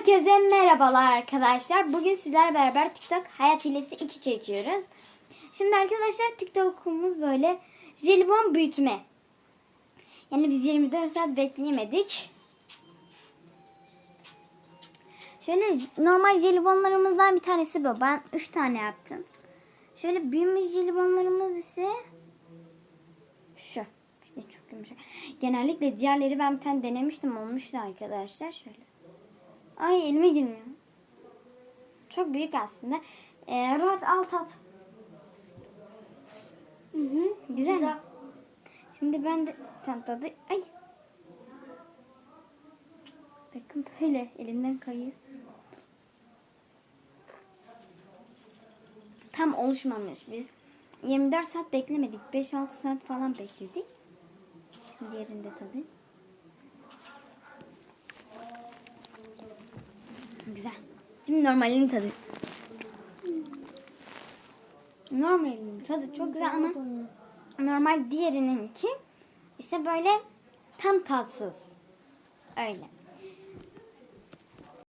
Herkese merhabalar arkadaşlar. Bugün sizlerle beraber TikTok Hayat Hilesi 2 çekiyoruz. Şimdi arkadaşlar TikTok'umuz böyle jelibon büyütme. Yani biz 24 saat bekleyemedik. Şöyle normal jelibonlarımızdan bir tanesi bu. Ben 3 tane yaptım. Şöyle büyümüş jelibonlarımız ise şu. Çok yumuşak. Genellikle diğerleri ben bir tane denemiştim. Olmuştu arkadaşlar. Şöyle. Ay elime girmiyor. Çok büyük aslında. Ee, rahat alt at. Hı hı, güzel mi? Şimdi ben de tam tadı. Ay. Bakın böyle elinden kayıyor. Tam oluşmamış biz. 24 saat beklemedik. 5-6 saat falan bekledik. Şimdi diğerinde tadı. Güzel. Şimdi normalinin tadı. Normalinin tadı çok güzel ama normal diğerininki ise böyle tam tatsız. Öyle.